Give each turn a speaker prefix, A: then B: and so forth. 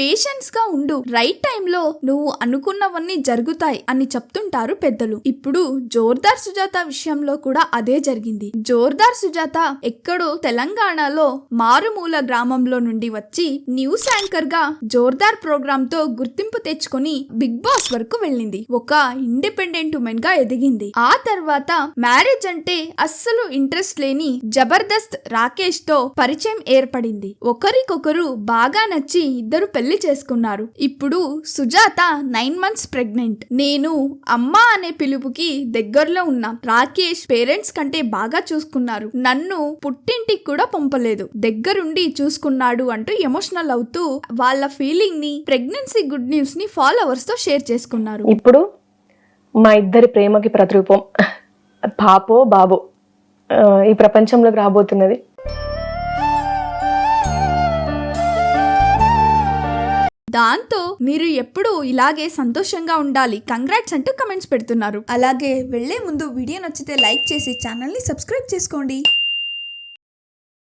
A: పేషెన్స్గా ఉండు. రైట్ టైంలో నువ్వు అనుకున్నవన్నీ జరుగుతాయి అని చెప్తుంటారు పెద్దలు. ఇప్పుడు జోర్దార్ సుజాత విషయంలో కూడా అదే జరిగింది. జోర్దార్ సుజాత ఎక్కడో తెలంగాణలో మారుమూల గ్రామంలో నుండి వచ్చి న్యూస్ యాంకర్గా జోర్దార్ ప్రోగ్రామ్తో గుర్తింపు తెచ్చుకొని బిగ్ బాస్ వరకు వెళ్ళింది. ఒక ఇండిపెండెంట్ ఉమెన్గా ఎదిగింది. ఆ తర్వాత మ్యారేజ్ అంటే అస్సలు ఇంట్రెస్ట్ లేని జబర్దస్త్ రాకేష్తో పరిచయం ఏర్పడింది. ఒకరికొకరు బాగా నచ్చి ఇద్దరు పెళ్ళి చేసుకున్నారు. ఇప్పుడు సుజాత నైన్ మంత్స్ ప్రెగ్నెంట్. నేను అమ్మ అనే పిలుపుకి దగ్గరలో ఉన్నా రాకేష్ పేరెంట్స్ కంటే బాగా చూసుకున్నారు. నన్ను పుట్టింటికి కూడా పంపలేదు. దగ్గరుండి చూసుకున్నాడు అంటూ ఎమోషనల్ అవుతూ వాళ్ళ ఫీలింగ్ని ప్రెగ్నెన్సీ గుడ్ న్యూస్ని ఫాలోవర్స్తో షేర్ చేసుకున్నారు.
B: ఇప్పుడు మా ఇద్దరి ప్రేమకి ప్రతిరూపం. పాపో బాబో. ఈ ప్రపంచంలోకి రాబోతున్నది
A: దాంతో మీరు ఎప్పుడూ ఇలాగే సంతోషంగా ఉండాలి. కంగ్రాట్స్ అంటూ కమెంట్స్ పెడుతున్నారు. అలాగే వెళ్ళే ముందు వీడియో నచ్చితే లైక్ చేసి ఛానల్ని సబ్స్క్రైబ్ చేసుకోండి.